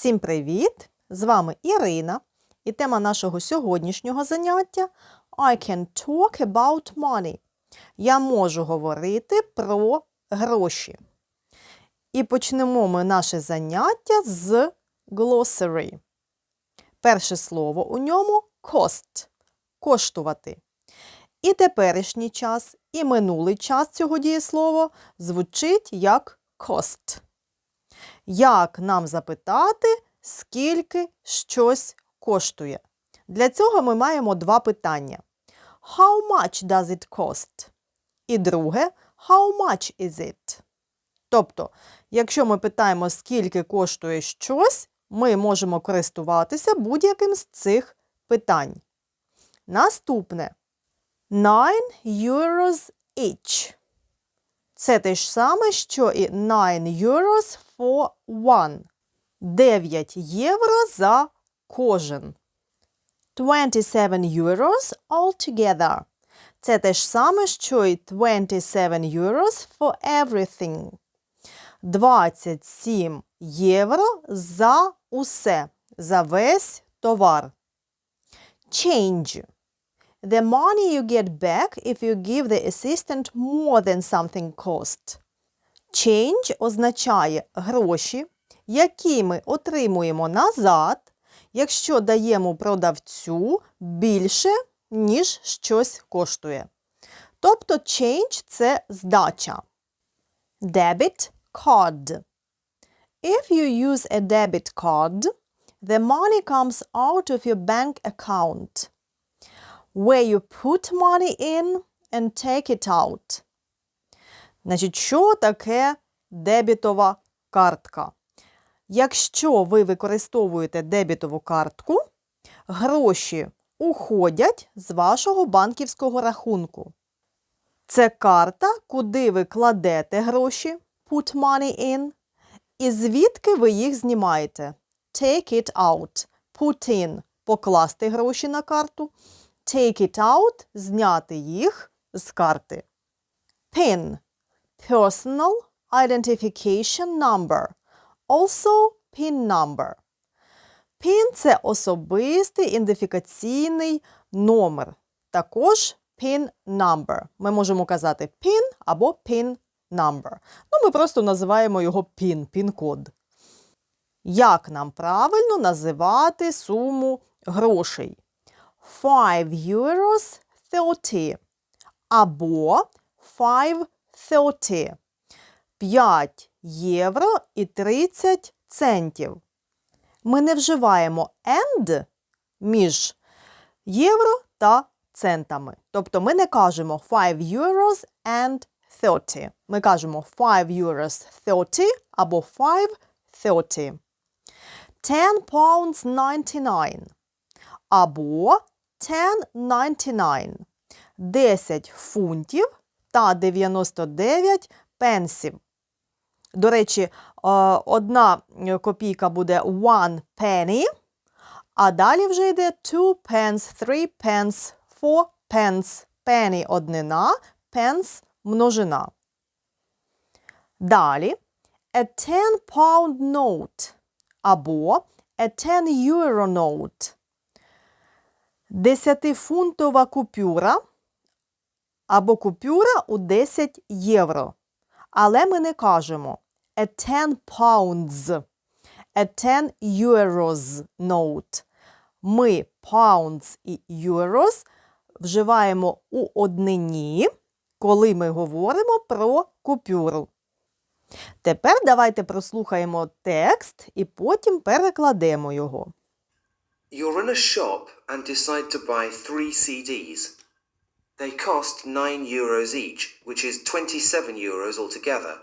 Всім привіт! З вами Ірина, і тема нашого сьогоднішнього заняття I can talk about money. Я можу говорити про гроші. І почнемо ми наше заняття з glossary. Перше слово у ньому cost коштувати. І теперішній час, і минулий час цього дієслова звучить як cost. Як нам запитати, скільки щось коштує? Для цього ми маємо два питання. How much does it cost? І друге, how much is it? Тобто, якщо ми питаємо, скільки коштує щось, ми можемо користуватися будь-яким з цих питань. Наступне 9 euros each. Це те ж саме, що і 9 euros for one. 9 євро за кожен. 27 euros altogether. Це те ж саме, що і 27 euros for everything. 27 євро за усе, за весь товар. Change. The money you get back if you give the assistant more than something cost. Change означає гроші, які ми отримуємо назад, якщо даємо продавцю більше, ніж щось коштує. Тобто change – це здача. Debit card. If you use a debit card, the money comes out of your bank account where you put money in and take it out. Значить, що таке дебітова картка? Якщо ви використовуєте дебітову картку, гроші уходять з вашого банківського рахунку. Це карта, куди ви кладете гроші, put money in, і звідки ви їх знімаєте. Take it out. Put in покласти гроші на карту. Take it out зняти їх з карти. PIN Personal Identification Number. Also PIN number. PIN – це особистий ідентифікаційний номер. Також PIN number. Ми можемо казати PIN або PIN number. Ну, ми просто називаємо його PIN, PIN-код. Як нам правильно називати суму грошей? 5 euros 30 або 5.30. 5 євро і 30 центів. Ми не вживаємо and між євро та центами. Тобто ми не кажемо 5 euros and 30. Ми кажемо 5 euros 30 або 5.30. 10 pounds 99 або 10.99 – 10 фунтів та 99 пенсів. До речі, е, одна копійка буде one penny, а далі вже йде two pence, three pence, four pence. Penny – однина, pence – множина. Далі a 10 pound note або a 10 euro note. Десятифунтова купюра або купюра у 10 євро. Але ми не кажемо a 10 pounds, a 10 euros note. Ми pounds і euros вживаємо у однині, коли ми говоримо про купюру. Тепер давайте прослухаємо текст і потім перекладемо його. You're in a shop and decide to buy three CDs. They cost 9 euros each, which is 27 euros altogether.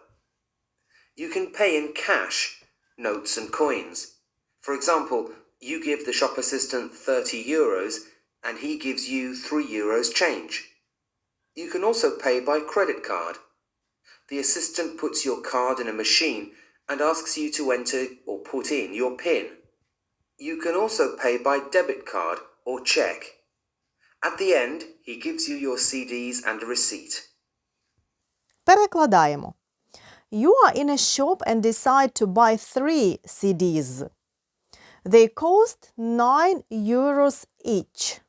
You can pay in cash, notes and coins. For example, you give the shop assistant 30 euros and he gives you 3 euros change. You can also pay by credit card. The assistant puts your card in a machine and asks you to enter or put in your PIN. You can also pay by debit card or check. At the end, he gives you your CDs and a receipt. Перекладаємо. You are in a shop and decide to buy three CDs. They cost 9 euros each,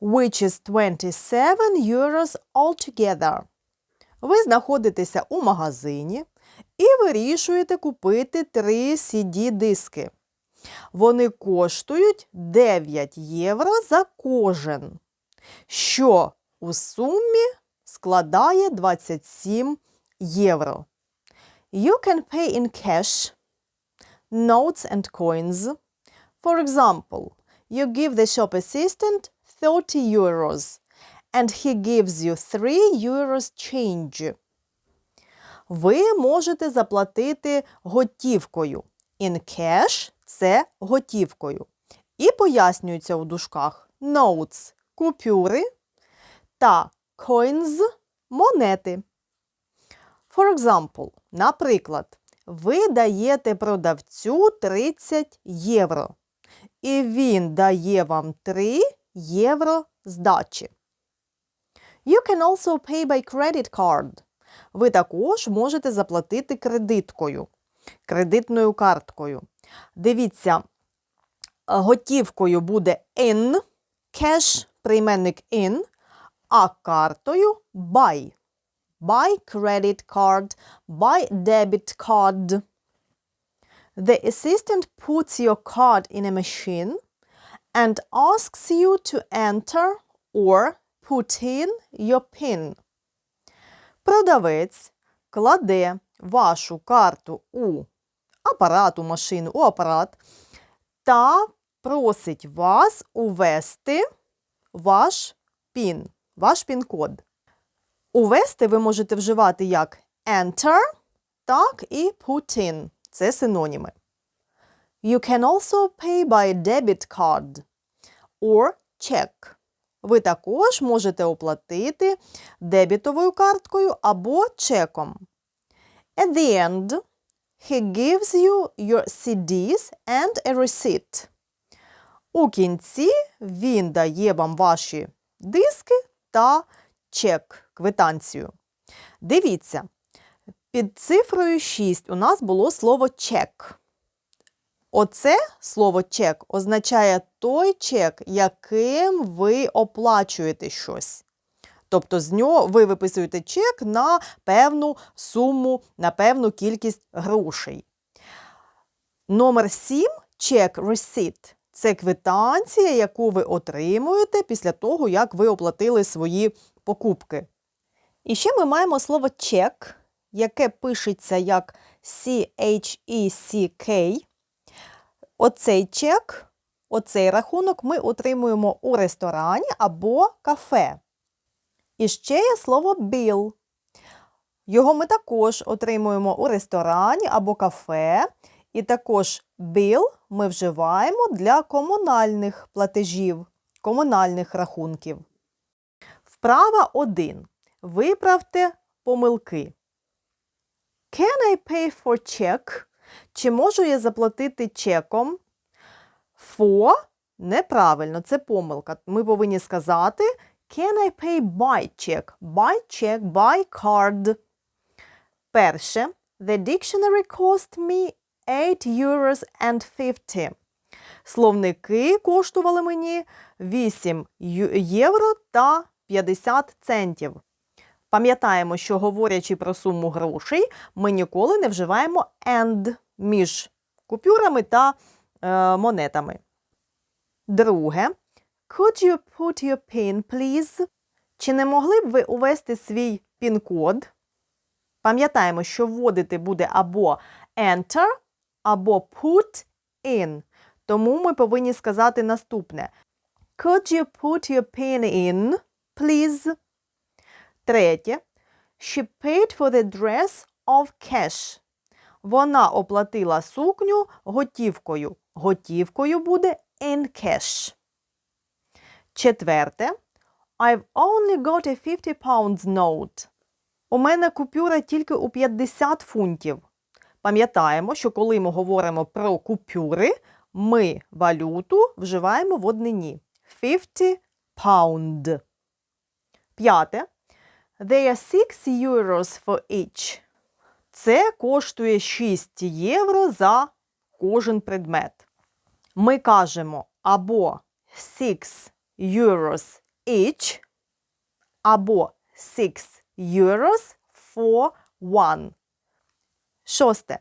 which is 27 euros altogether. Ви знаходитеся у магазині і вирішуєте купити три CD-диски. Вони коштують 9 євро за кожен, що у сумі складає 27 євро. You can pay in cash, notes and coins. For example, you give the shop assistant 30 euros and he gives you 3 euros change. Ви можете заплатити готівкою. In cash – це готівкою. І пояснюється у дужках notes – купюри та coins – монети. For example, наприклад, ви даєте продавцю 30 євро, і він дає вам 3 євро здачі. You can also pay by credit card. Ви також можете заплатити кредиткою, кредитною карткою. Дивіться, готівкою буде in, cash, прийменник in, а картою by. By credit card, by debit card. The assistant puts your card in a machine and asks you to enter or put in your PIN. Продавець кладе вашу карту у апарат, у машину, у апарат та просить вас увести ваш PIN, ваш пін-код. Увести ви можете вживати як enter, так і put in. Це синоніми. You can also pay by debit card or check. Ви також можете оплатити дебітовою карткою або чеком. At the end, he gives you your CDs and a receipt. У кінці він дає вам ваші диски та чек, квитанцію. Дивіться, під цифрою 6 у нас було слово чек. Оце слово чек означає той чек, яким ви оплачуєте щось. Тобто з нього ви виписуєте чек на певну суму, на певну кількість грошей. Номер 7 чек receipt – це квитанція, яку ви отримуєте після того, як ви оплатили свої покупки. І ще ми маємо слово чек, яке пишеться як C-H-E-C-K. Оцей чек, оцей рахунок ми отримуємо у ресторані або кафе. І ще є слово bill. Його ми також отримуємо у ресторані або кафе. І також bill ми вживаємо для комунальних платежів, комунальних рахунків. Вправа 1. Виправте помилки. Can I pay for check? Чи можу я заплатити чеком? For неправильно, це помилка. Ми повинні сказати Can I pay by check? By check, by card. Перше. The dictionary cost me 8 euros and 50. Словники коштували мені 8 євро та 50 центів. Пам'ятаємо, що говорячи про суму грошей, ми ніколи не вживаємо and між купюрами та е, монетами. Друге. Could you put your pin, please? Чи не могли б ви увести свій пін-код? Пам'ятаємо, що вводити буде або enter, або put in. Тому ми повинні сказати наступне. Could you put your pin in, please? Третє. She paid for the dress of cash. Вона оплатила сукню готівкою. Готівкою буде in cash. Четверте. I've only got a 50 pounds note. У мене купюра тільки у 50 фунтів. Пам'ятаємо, що коли ми говоримо про купюри, ми валюту вживаємо в однині. 50 pound. П'яте. They are 6 euros for each. Це коштує 6 євро за кожен предмет. Ми кажемо або 6 euros each, або 6 euros for one. Шосте.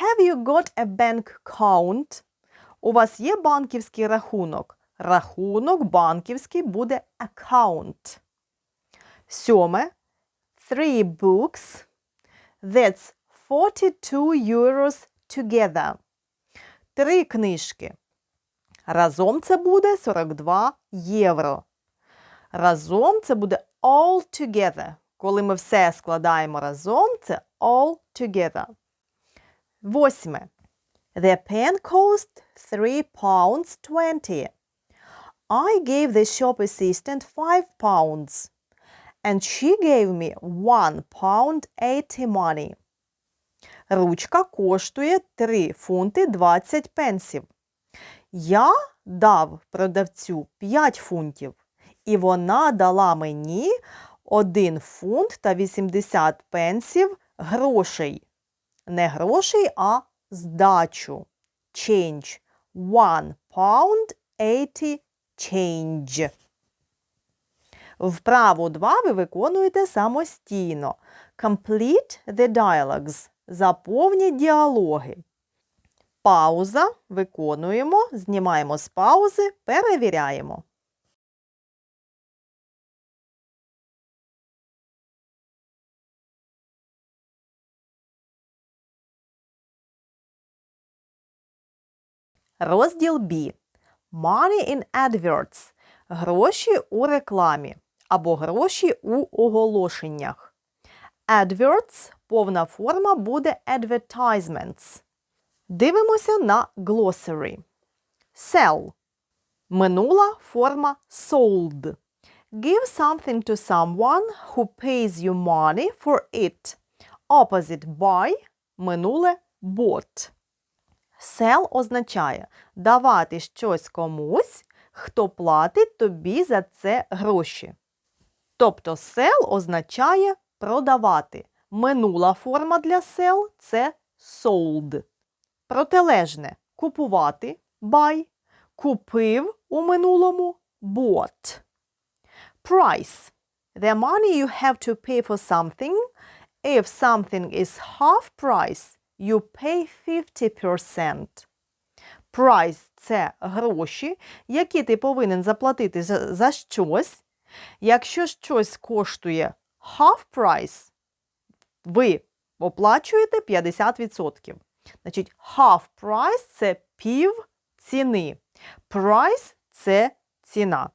Have you got a bank account? У вас є банківський рахунок. Рахунок банківський буде account. Сьоме. Three books. That's 42 euros together. Три книжки. Разом це буде 42 євро. Разом це буде all together. Коли ми все складаємо разом, це all together. Восьме. The pen cost 3 pounds 20. I gave the shop assistant 5 pounds. And she gave me 1 pound 80 money. Ручка коштує 3 фунти 20 пенсів. Я дав продавцю 5 фунтів, і вона дала мені 1 фунт та 80 пенсів грошей. Не грошей, а здачу. Change. 1 pound 80 change. Вправу 2 ви виконуєте самостійно. Complete the dialogues. Заповніть діалоги. Пауза. Виконуємо, знімаємо з паузи, перевіряємо. Розділ B. Money in adverts. Гроші у рекламі або гроші у оголошеннях. Adverts – повна форма буде advertisements. Дивимося на glossary. Sell. Минула форма sold. Give something to someone who pays you money for it. Opposite buy – минуле bought. Sell означає давати щось комусь, хто платить тобі за це гроші. Тобто sell означає продавати. Минула форма для sell – це sold. Протилежне купувати buy, купив у минулому bought. Price. The money you have to pay for something. If something is half price, you pay 50%. Price – це гроші, які ти повинен заплатити за, за щось. Якщо щось коштує half price, ви оплачуєте 50%. Значить, half price – це пів ціни. Price – це ціна.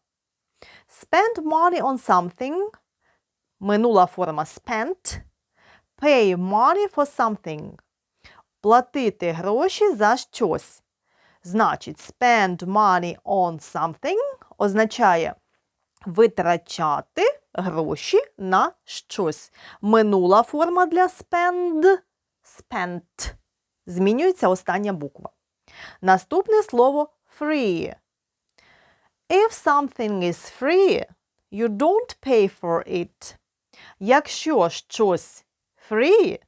Spend money on something. Минула форма spent. Pay money for something. Платити гроші за щось. Значить, spend money on something означає витрачати гроші на щось. Минула форма для spend spent. Змінюється остання буква. Наступне слово free. If something is free, you don't pay for it. Якщо щось free,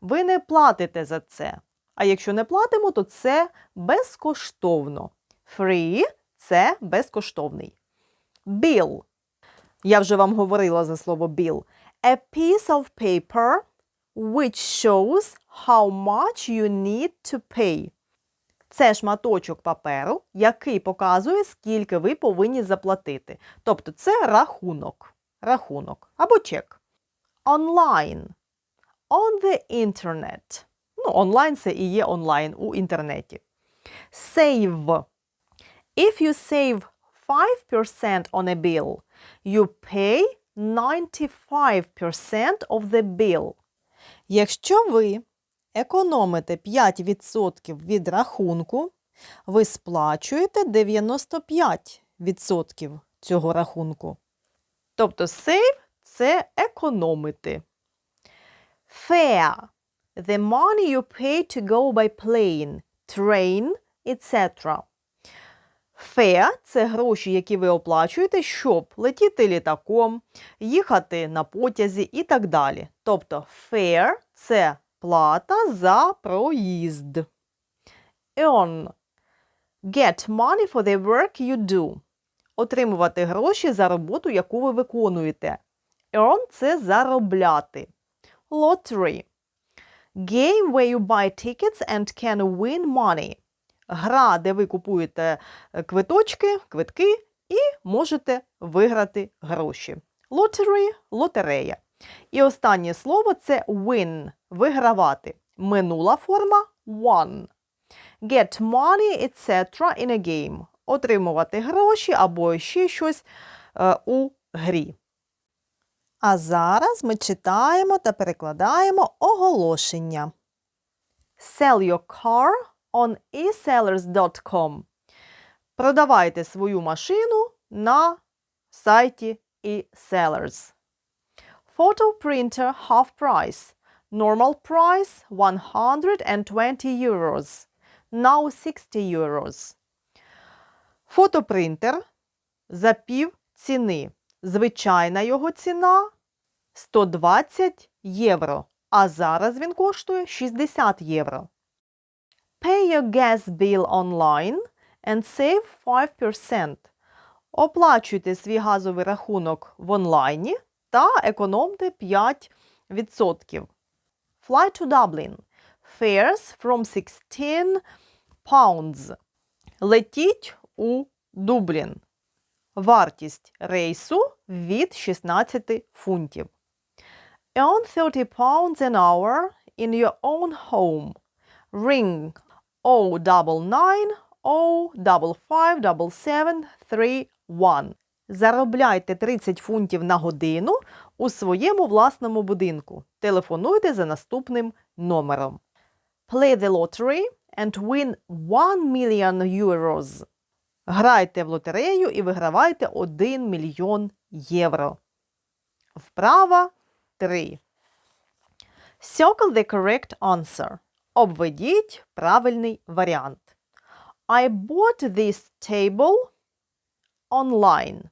ви не платите за це. А якщо не платимо, то це безкоштовно. Free – це безкоштовний. Bill. Я вже вам говорила за слово bill. A piece of paper which shows how much you need to pay. Це шматочок паперу, який показує, скільки ви повинні заплатити. Тобто це рахунок. Рахунок або чек. Online. On the internet. Ну, онлайн це і є онлайн у інтернеті. Save. If you save 5% on a bill, you pay 95% of the bill. Якщо ви економите 5% від рахунку, ви сплачуєте 95% цього рахунку. Тобто save – це економити. Fare – the money you pay to go by plane, train, etc. Fare – це гроші, які ви оплачуєте, щоб летіти літаком, їхати на потязі і так далі. Тобто fare – це плата за проїзд. Earn Get money for the work you do. Отримувати гроші за роботу, яку ви виконуєте. Earn – це заробляти. Lottery. Game where you buy tickets and can win money. Гра, де ви купуєте е, квиточки, квитки і можете виграти гроші. Lottery – лотерея. І останнє слово це win – вигравати. Минула форма won. Get money, etc. in a game. Отримувати гроші або ще щось е, у грі. А зараз ми читаємо та перекладаємо оголошення. Sell your car on esellers.com. Продавайте свою машину на сайті eSellers. Photo printer half price. Normal price 120 euros. Now 60 euros. Фотопринтер за пів ціни. Звичайна його ціна 120 євро. А зараз він коштує 60 євро. Pay your gas bill online and save 5%. Оплачуйте свій газовий рахунок в онлайні та економте 5%. Fly to Dublin. Fares from 16 pounds. Летіть у Дублін. Вартість рейсу від 16 фунтів. Earn 30 pounds an hour in your own home. Ring 099 055 7731. Заробляйте 30 фунтів на годину у своєму власному будинку. Телефонуйте за наступним номером. Play the lottery and win 1 million euros. Грайте в лотерею і вигравайте 1 мільйон євро. Вправа 3. Circle the correct answer. Обведіть правильний варіант. I bought this table online.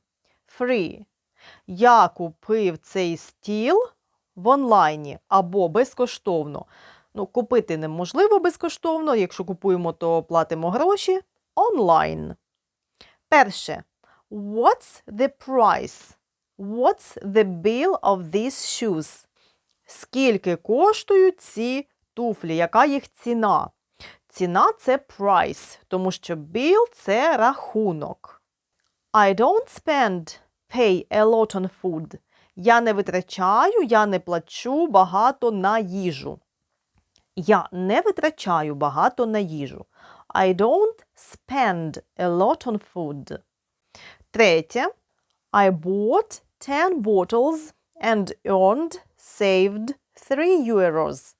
Free. Я купив цей стіл в онлайні або безкоштовно. Ну, купити неможливо безкоштовно. Якщо купуємо, то платимо гроші онлайн. Перше. What's the price? What's the bill of these shoes? Скільки коштують ці туфлі? Яка їх ціна? Ціна це price, тому що bill – це рахунок. I don't spend pay a lot on food. Я не витрачаю, я не плачу багато на їжу. Я не витрачаю багато на їжу. I don't spend a lot on food. Третє. I bought 10 bottles and earned saved 3 euros.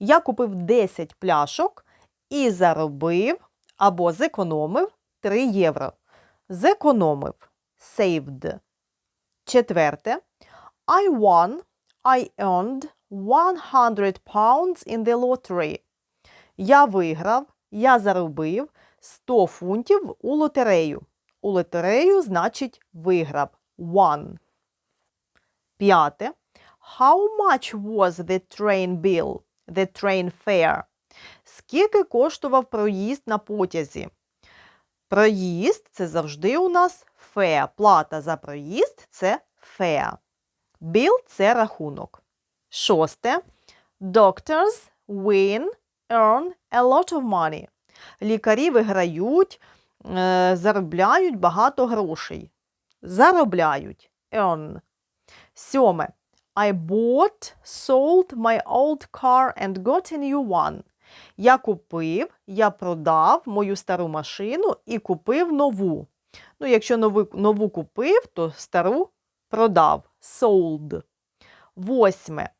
Я купив 10 пляшок і заробив або зекономив 3 євро. Зекономив saved. Четверте. I won, I earned 100 pounds in the lottery. Я виграв, я заробив 100 фунтів у лотерею. У лотерею значить виграв. Won. П'яте. How much was the train bill? The train fare? Скільки коштував проїзд на потязі? Проїзд це завжди у нас fare. Плата за проїзд це fare. Bill – це рахунок. Шосте. Doctors win, earn a lot of money. Лікарі виграють, е, заробляють багато грошей. Заробляють. Earn. Сьоме. I bought, sold my old car and got a new one. Я купив, я продав мою стару машину і купив нову. Ну, якщо нову, нову купив, то стару продав. Sold. Восьме.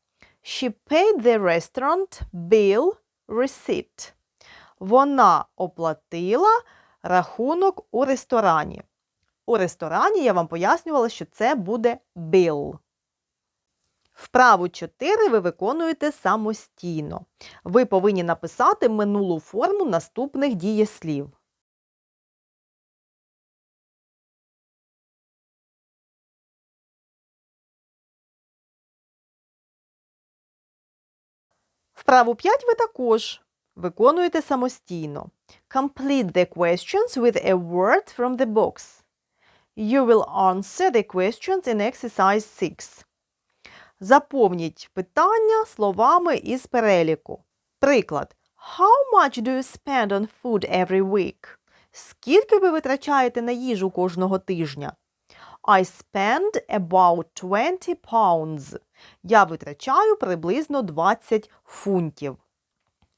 She paid the restaurant bill receipt. Вона оплатила рахунок у ресторані. У ресторані я вам пояснювала, що це буде bill. Вправу 4 ви виконуєте самостійно. Ви повинні написати минулу форму наступних дієслів. Вправу 5 ви також Виконуйте самостійно. Complete the questions with a word from the box. You will answer the questions in exercise 6. Заповніть питання словами із переліку. Приклад. How much do you spend on food every week? Скільки ви витрачаєте на їжу кожного тижня? I spend about 20 pounds. Я витрачаю приблизно 20 фунтів.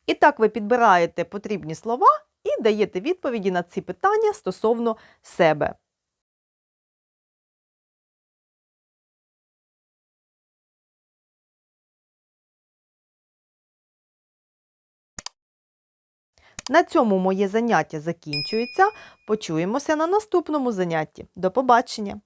І так ви підбираєте потрібні слова і даєте відповіді на ці питання стосовно себе. На цьому моє заняття закінчується. Почуємося на наступному занятті. До побачення!